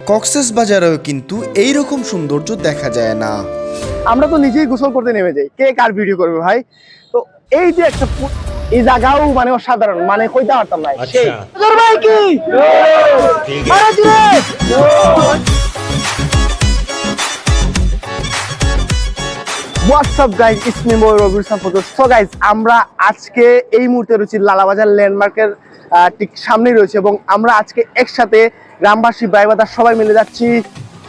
কক্সেস বাজারেও কিন্তু এই রকম সৌন্দর্য দেখা যায় না। আমরা তো নিজেই গোসল করতে নেমে যাই। কে কার ভিডিও করবে ভাই? তো এই যে একটা এই জায়গাও মানে অসাধারণ মানে কইতে পারতাম না। তোর ভাই কি? হোয়াটসঅ্যাপ গাইজ ইসমি মই রবির সম্পর্ক সো গাইজ আমরা আজকে এই মুহূর্তে রয়েছি লালাবাজার ল্যান্ডমার্কের ঠিক সামনেই রয়েছে এবং আমরা আজকে একসাথে গ্রামবাসী বাইবাদার সবাই মিলে যাচ্ছি।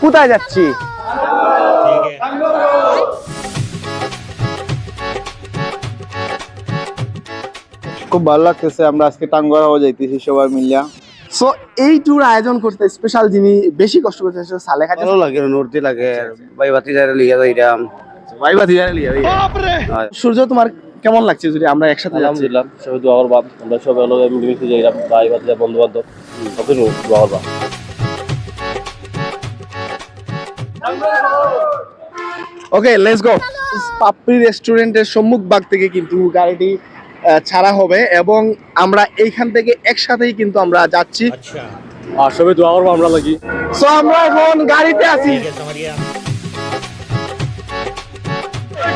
কোথায় যাচ্ছি? খুব ভালো লাগতেছে আমরা আজকে টাঙ্গরা হয়ে যাইতেছি সবাই মিলিয়া। সো এই ট্যুর আয়োজন করতে স্পেশাল যিনি বেশি কষ্ট করতে সালে খাচ্ছে ভালো লাগে নড়তে লাগে ভাই বাতি যারা লিয়া যাইরাম ভাই বাতি লিয়া সূর্য তোমার কেমন লাগছে যদি আমরা একসাথে আলহামদুলিল্লাহ সবাই দোয়া করবা আমরা সবাই হলো মিলেমিশে যাই ভাই বাচ্চা বন্ধু বান্ধব ওকে দোয়া করবা। ওকে লেটস গো পাপড়ি রেস্টুরেন্টের সম্মুখ ভাগ থেকে কিন্তু গাড়িটি ছাড়া হবে এবং আমরা এইখান থেকে একসাথেই কিন্তু আমরা যাচ্ছি। আর সবাই দোয়া করব আমরা লাগি। সো আমরা এখন গাড়িতে আছি।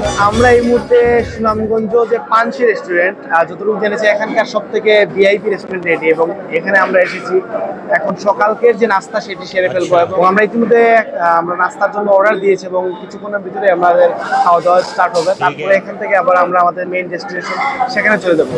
guys, আমরা এই মুহূর্তে সুনামগঞ্জ যে পানসি রেস্টুরেন্ট যতটুকু জেনেছি এখানকার সব থেকে ভিআইপি রেস্টুরেন্ট এটি এবং এখানে আমরা এসেছি। এখন সকালকের যে নাস্তা সেটি সেরে ফেলব এবং আমরা ইতিমধ্যে আমরা নাস্তার জন্য অর্ডার দিয়েছি এবং কিছুক্ষণের ভিতরে আমাদের খাওয়া দাওয়া স্টার্ট হবে। তারপরে এখান থেকে আবার আমরা আমাদের মেইন ডেস্টিনেশন সেখানে চলে যাব।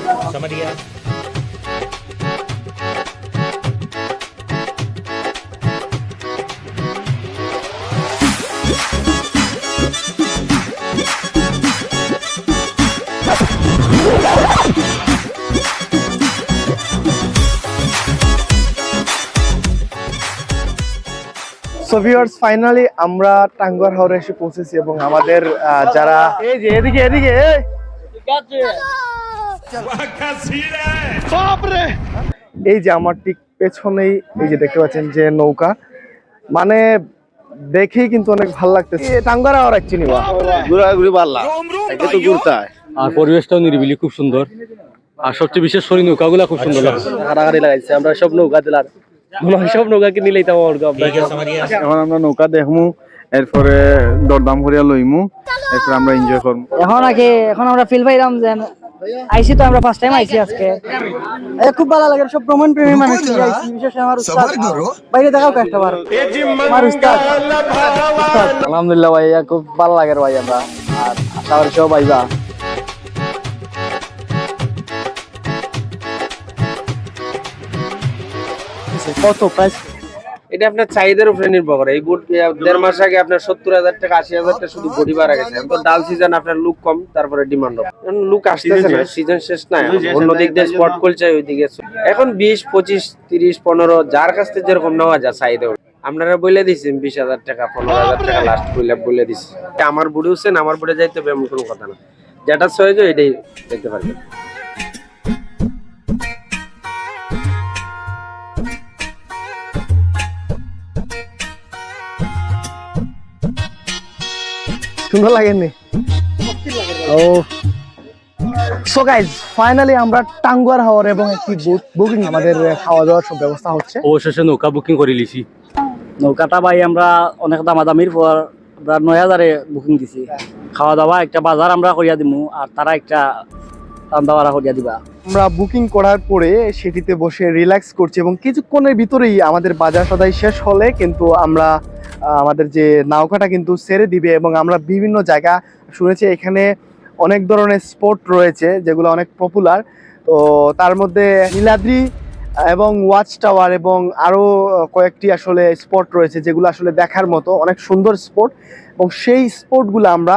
সো ভিউয়ার্স ফাইনালি আমরা টাঙ্গুয়ার এসে পৌঁছেছি এবং আমাদের যারা এই যে এদিকে এদিকে এই। যে আমার ঠিক পেছনেই এই যে দেখতে পাচ্ছেন যে নৌকা। মানে দেখেই কিন্তু অনেক ভালো লাগতেছে। টাঙ্গুয়ার হাওড় অ্যাকচুয়ালি ঘুরাঘুরি পারলাম এটা তো ঘুরতায় আর পরিবেশটাও নিরিবিলি খুব সুন্দর। আর সবচেয়ে বিশেষ সরি নৌকাগুলা খুব সুন্দর লাগছে। হারাহারি লাগাইছে আমরা সব নৌকা দিলাম। মনে হয় সব নৌকা কিনে লইতাম আমার এখন আমরা নৌকা দেখমু এরপরে দরদাম করিয়া লইমু এরপরে আমরা এনজয় করব এখন আগে এখন আমরা ফিল পাইলাম যে আইসি তো আমরা ফার্স্ট টাইম আইসি আজকে। খুব ভালো লাগে সব ভ্রমণ প্রেমী মানুষ বিশেষ আমার উস্তাদ। বাইরে দেখাও কষ্ট বার। আমার উস্তাদ। আলহামদুলিল্লাহ ভাইয়া খুব ভালো লাগে ভাই আমরা। আর আশা করি সব ভাইবা কত প্রাইস এটা আপনার চাহিদার উপরে নির্ভর করে। এই বুট দেড় মাস আগে আপনার সত্তর হাজার টাকা আশি হাজার টাকা শুধু বডি বাড়া গেছে। এখন তো ডাল সিজন আপনার লুক কম তারপরে ডিমান্ড লুক আসতেছে না সিজন শেষ। নাই অন্য দিক দিয়ে স্পট করছে ওইদিকে এখন বিশ পঁচিশ তিরিশ পনেরো যার কাছ থেকে যেরকম নেওয়া যায় চাহিদা আপনারা বলে দিচ্ছেন বিশ হাজার টাকা পনেরো হাজার টাকা লাস্ট বলে বলে দিচ্ছি আমার বুড়ি হচ্ছেন আমার বুড়ে যাইতে হবে এমন কোনো কথা না। যেটা সহজ এটাই দেখতে পারবেন। সুন্দর লাগেনি? ও। সো গাইজ ফাইনালি আমরা টাঙ্গুয়ার হাওয়ার এবং একটি বুকিং আমাদের খাওয়া দাওয়ার সব ব্যবস্থা হচ্ছে। অবশেষে নৌকা বুকিং করে লিছি নৌকাটা ভাই আমরা অনেক দামাদামির পর আমরা নয় হাজারে বুকিং দিছি। খাওয়া দাওয়া একটা বাজার আমরা করিয়া দিমু আর তারা একটা রান্না বাড়া করিয়া দিবা। আমরা বুকিং করার পরে সেটিতে বসে রিল্যাক্স করছি এবং কিছুক্ষণের ভিতরেই আমাদের বাজার সদাই শেষ হলে কিন্তু আমরা আমাদের যে নৌকাটা কিন্তু ছেড়ে দিবে এবং আমরা বিভিন্ন জায়গা শুনেছি, এখানে অনেক ধরনের স্পট রয়েছে যেগুলো অনেক পপুলার তো তো তার মধ্যে নীলাদ্রি এবং ওয়াচ টাওয়ার এবং আরও কয়েকটি আসলে স্পট রয়েছে যেগুলো আসলে দেখার মতো, অনেক সুন্দর স্পট এবং সেই স্পটগুলো আমরা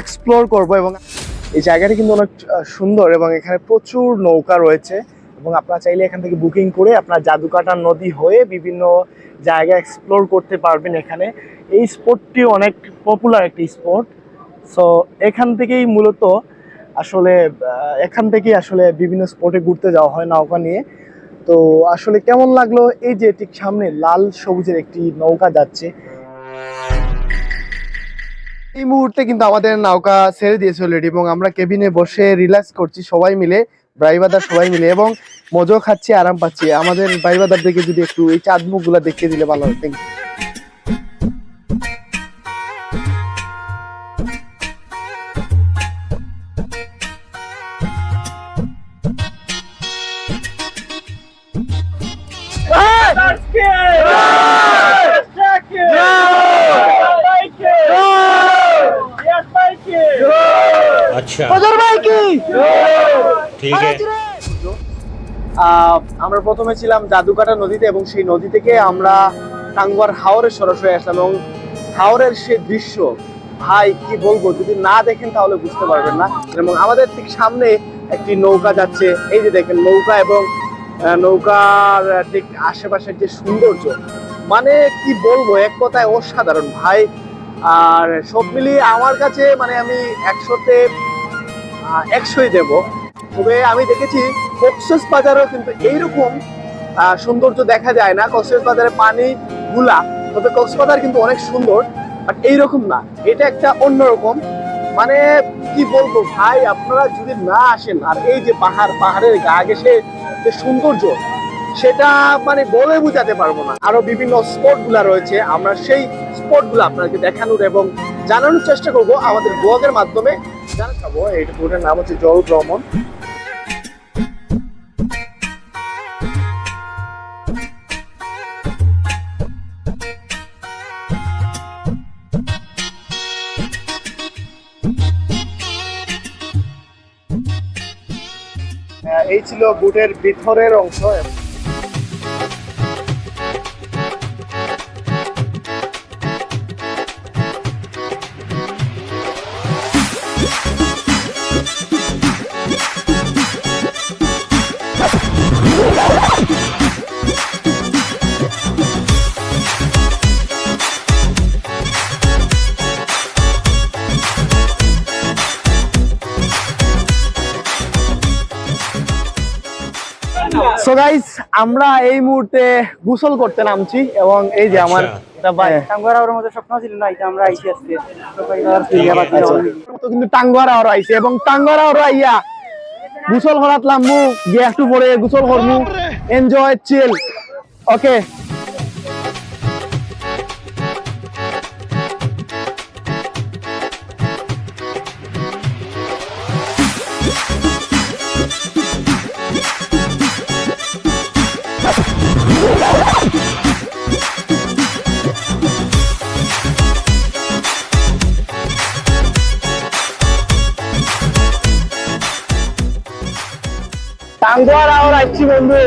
এক্সপ্লোর করব এবং এই জায়গাটি কিন্তু অনেক সুন্দর এবং এখানে প্রচুর নৌকা রয়েছে। এবং আপনারা চাইলে এখান থেকে বুকিং করে আপনার জাদুকাটা নদী হয়ে বিভিন্ন জায়গা এক্সপ্লোর করতে পারবেন এখানে। এই স্পটটি অনেক পপুলার একটি স্পট সো এখান থেকেই মূলত আসলে এখান থেকেই আসলে বিভিন্ন স্পটে ঘুরতে যাওয়া হয় নৌকা নিয়ে। তো, আসলে কেমন লাগল? এই যে ঠিক সামনে লাল সবুজের একটি নৌকা যাচ্ছে। এই মুহূর্তে কিন্তু আমাদের নৌকা ছেড়ে দিয়েছে অলরেডি এবং আমরা কেবিনে বসে রিল্যাক্স করছি সবাই মিলে ড্রাইভারদার সবাই মিলে এবং মজাও খাচ্ছি আরাম পাচ্ছি আমাদের ড্রাইভারদার দিকে যদি একটু এই চাঁদ মুখগুলো দেখিয়ে দিলে ভালো হয় Thank you. अच्छा ফজর ভাই কি ठीक है আহ, আমরা প্রথমে ছিলাম জাদুকাটা নদীতে এবং সেই নদী থেকে আমরা টাঙ্গুয়ার হাওরে সরাসরি আসলাম এবং হাওরের সেই দৃশ্য, ভাই, কি বলব? যদি না দেখেন তাহলে বুঝতে পারবেন না। এবং আমাদের ঠিক সামনে একটি নৌকা যাচ্ছে। এই যে দেখেন, নৌকা এবং নৌকার ঠিক আশেপাশের যে সৌন্দর্য মানে কি বলব, এক কথায় অসাধারণ। ভাই, আর সব মিলিয়ে আমার কাছে মানে আমি একশোতে একশোই দেব। তবে আমি দেখেছি কক্সেস বাজারেও কিন্তু এইরকম সৌন্দর্য দেখা যায় না। কক্সেস বাজারে পানি, গুলা, তবে কক্সবাজার কিন্তু অনেক সুন্দর বাট এইরকম না। এটা একটা অন্যরকম। মানে কি বলব ভাই, আপনারা যদি না আসেন, আর এই যে পাহাড়, পাহাড়ের গা ঘেসে যে সৌন্দর্য, সেটা মানে বলে বোঝাতে পারব না। আরও বিভিন্ন স্পটগুলা রয়েছে, আমরা সেই স্পটগুলো আপনাকে দেখানোর এবং জানানোর চেষ্টা করব। আমাদের ব্লগের মাধ্যমে জানা যাব এই বোটের নাম হচ্ছে জল ভ্রমণ। এই ছিল বুটের ভিতরের অংশ। গাইস আমরা এই মুহূর্তে গোসল করতে নামছি এবং এই যে আমার এবং আইয়া গোসল করাতলাম মু গিয়ে পরে গোসল করমু। এনজয় চিল ওকে বন্ধু।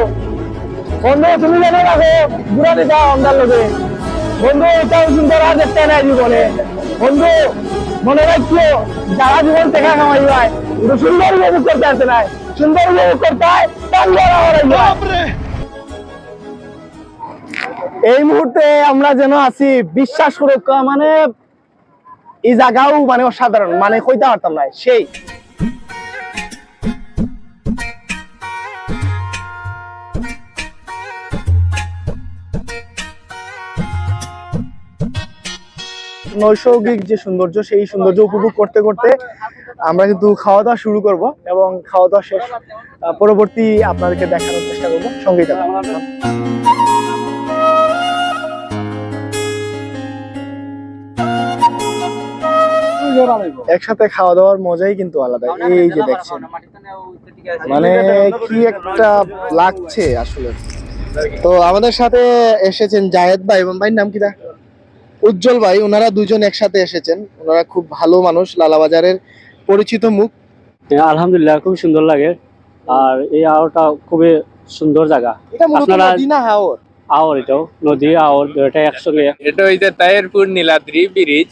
বন্ধু তুমি জানো রাখো যাও আমদার লোকে বন্ধু এটাও একটা নাই জীবনে। বন্ধু মনে রাখিও যারা জীবন হয় কিন্তু সুন্দর উপভোগ করতে আসে নাই। সুন্দর উপভোগ করতে হয় এই মুহূর্তে আমরা যেন আছি বিশ্বাস সুরক্ষা মানে এই জায়গাও মানে অসাধারণ মানে কইতে পারতাম না সেই। নৈসর্গিক যে সৌন্দর্য, সেই সৌন্দর্য উপভোগ করতে করতে আমরা কিন্তু খাওয়া দাওয়া শুরু করব এবং খাওয়া দাওয়া শেষ পরবর্তী আপনাদেরকে দেখানোর চেষ্টা করব। থাকুন। একসাথে খাওয়া দাওয়ার মজাই কিন্তু আলাদা। এই যে দেখছেন। মানে কি একটা লাগছে আসলে। তো আমাদের সাথে এসেছেন জায়েদ ভাই। এবং ভাইয়ের নাম কি দা উজ্জ্বল ভাই ওনারা দুজন একসাথে এসেছেন। ওনারা খুব ভালো মানুষ লালাবাজারের পরিচিত মুখ। আলহামদুলিল্লাহ খুব সুন্দর লাগে। আর এই আওয়ারটা খুবই সুন্দর জায়গা। এটা মূলত আপনারা- নদী না হাওর? আওয়ার এটাও নদী আওয়ার এটা একসঙ্গে এটা হইছে তায়েরপুর নীলাদ্রি ব্রিজ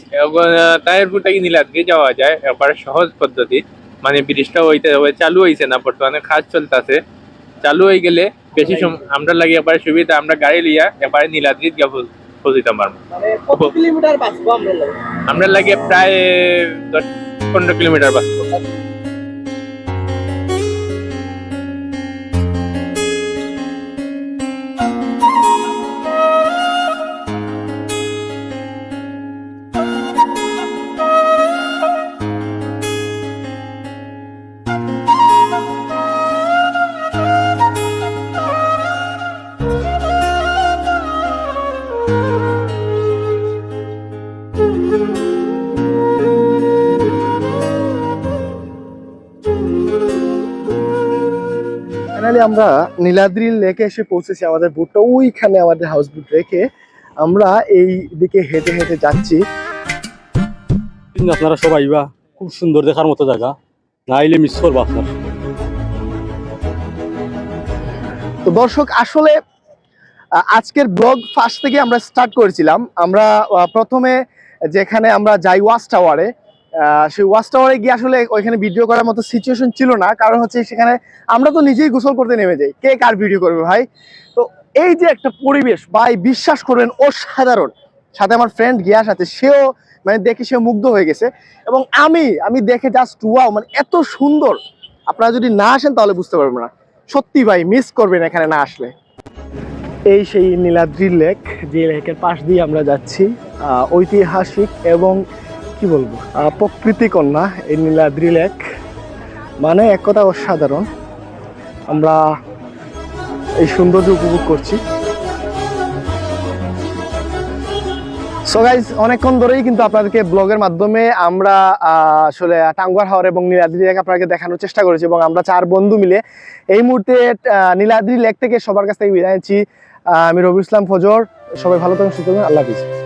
তায়েরপুর থেকে নীলাদ্রি যাওয়া যায় এবারে সহজ পদ্ধতি। মানে ব্রিজটা হইতে হবে চালু হইছে না বর্তমানে কাজ চলতেছে। চালু হয়ে গেলে বেশি সময় আমরা লাগে এবারে সুবিধা আমরা গাড়ি লিয়া এবারে নীলাদ্রি গিয়া পৌঁছিতে পারব মানে বাঁচবো আমরা লাগে? প্রায় দশ পনেরো কিলোমিটার বাস ফাইনালি আমরা নীলাদ্রি লেকে এসে পৌঁছেছি আমাদের বুটটা ওইখানে আমাদের হাউস বুট রেখে আমরা এই দিকে হেঁটে হেঁটে যাচ্ছি। আপনারা সবাই বা খুব সুন্দর দেখার মতো জায়গা। না আইলে মিস করব আপনার। তো দর্শক আসলে আজকের ব্লগ ফার্স্ট থেকে আমরা স্টার্ট করেছিলাম। আমরা প্রথমে যেখানে আমরা যাই ওয়াচ টাওয়ারে সেই ওয়াচ টাওয়ারে গিয়ে আসলে ওইখানে ভিডিও করার মতো সিচুয়েশন ছিল না। কারণ হচ্ছে সেখানে আমরা তো নিজেই গোসল করতে নেমে যাই। কে কার ভিডিও করবে ভাই? তো এই যে একটা পরিবেশ, ভাই বিশ্বাস করবেন, অসাধারণ। সাথে আমার ফ্রেন্ড গিয়ার সাথে সেও মানে দেখে সে মুগ্ধ হয়ে গেছে। এবং আমি আমি দেখে জাস্ট ওয়াও মানে এত সুন্দর। আপনারা যদি না আসেন তাহলে বুঝতে পারবেন না। সত্যি ভাই মিস করবেন এখানে না আসলে। এই সেই নীলাদ্রি লেক যে লেকের পাশ দিয়ে আমরা যাচ্ছি ঐতিহাসিক এবং কি বলব? প্রকৃতি কন্যা, এই নীলাদ্রি লেক। মানে এক কথা অসাধারণ। আমরা এই সৌন্দর্য উপভোগ করছি। সো অনেকক্ষণ ধরেই কিন্তু আপনাদেরকে ব্লগের মাধ্যমে আমরা আসলে টাঙ্গুয়ার হাওর এবং নীলাদ্রি লেক আপনাকে দেখানোর চেষ্টা করেছি এবং আমরা চার বন্ধু মিলে এই মুহূর্তে নীলাদ্রি লেক থেকে সবার কাছ থেকে বিদায় নিচ্ছি। আমি রবি ইসলাম ফজর। সবাই ভালো থাকুন থাকুন। আল্লাহ হাফিজ।